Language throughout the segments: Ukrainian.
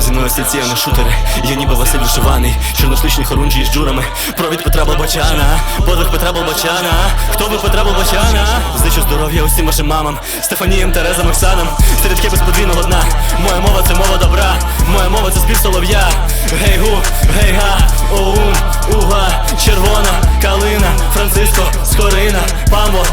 Зі мною стільці, не шутери. Я ніби Василь вишиваний. Чорносличні хорунжі із джурами. Провід Петра Болбачана Подвиг Петра Болбачана Хто би Петра Болбачана? Зичу здоров'я усім вашим мамам. Стефаніям, Терезам, Оксанам. Серед без подвійного дна. Моя мова це мова добра. Моя мова це спів солов'я. Гей гу, гей га, оун, уга. Червона, калина, Франциско, Скорина. Памбо,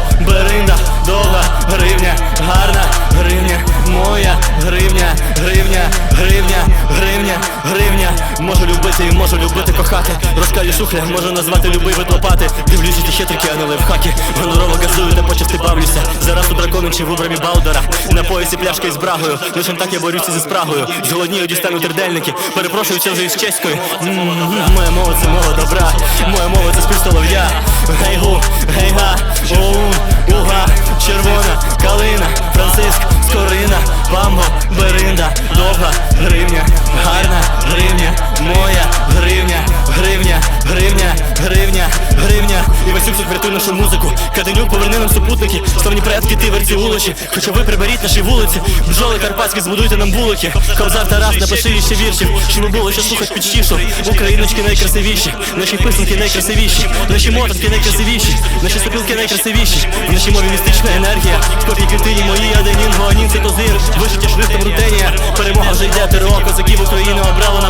Гарна гривня, моя гривня, гривня, гривня, гривня, гривня. Можу любити і можу любити кохати. Розкалі шухля, можу назвати любий вид лопати. Дивлюся ті хитрики, а не лайфхаки. Гонорово газую, та почасти бавлюся. Зараз у драконом чи в убрамі Балдора На поясі пляшка із брагою. Лише так я борюся зі спрагою. Зголоднію дістану тердельники Перепрошую, це вже із чеською Моя мова це мова добра. Моя мова це спів солов'я Гей гу, гей га, довга гривня, гарна гривня, моя гривня, гривня, гривня, гривня, гривня. І Васюк врятуй нашу музику. Каденюк поверни нам супутники. Славні предки, ти верці улочі. Хоча ви приберіть наші вулиці. Бджоли карпатські, збудуйте нам вулики. Кобзар Тарас, напиши ще віршів. Щоб було що слухать під чішу. Україночки найкрасивіші, наші писанки найкрасивіші, наші мотанки найкрасивіші, наші сопілки найкрасивіші. В нашій мові містична енергія. Katër oko se kivu krojina obralla